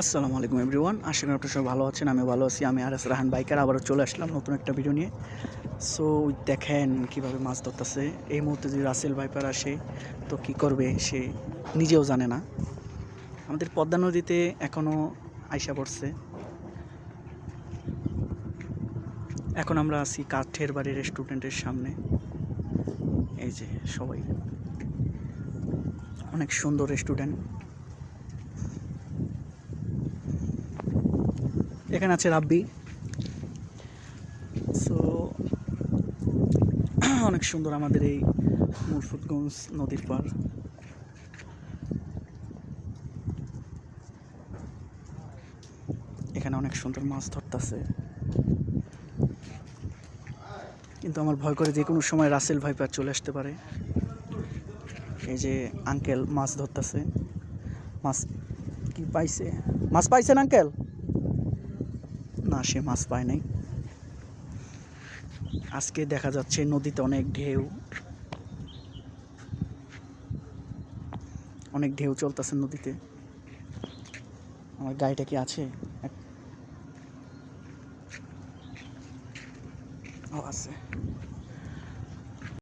আসসালামু আলাইকুম এভরিওয়ান আশা করি আপনার সবাই ভালো আছেন আমি ভালো আছি। আমি আর এস রাহান বাইকার, আবারও চলে আসলাম নতুন একটা ভিডিও নিয়ে। সো দেখেন কীভাবে মাছ ধরতেছে। এই মুহূর্তে যদি রাসেল ভাইপার আসে, তো কি করবে সে নিজেও জানে না। আমাদের পদ্মা নদীতে এখনও আইসা পড়ছে। এখন আমরা আছি কাঠের বাড়ির রেস্টুরেন্টের সামনে। এই যে সবাই। অনেক সুন্দর রেস্টুরেন্ট এখানে আছে রাব্বি। সো অনেক সুন্দর আমাদের এই মুরফুতগঞ্জ নদীর পার এখানে অনেক সুন্দর মাছ ধরতেছে। কিন্তু আমার ভয় করে যে কোনো সময় রাসেল ভাইপার চলে আসতে পারে। এই যে আঙ্কেল মাছ ধরতেছে। মাছ কি পাইছে? মাছ পাইছেন আঙ্কেল না, সে মাছ পায় নাই। আজকে দেখা যাচ্ছে নদীতে অনেক ঢেউ। অনেক ঢেউ চলতেছে নদীতে। আমার গাড়িটা কি আছে? ও আছে।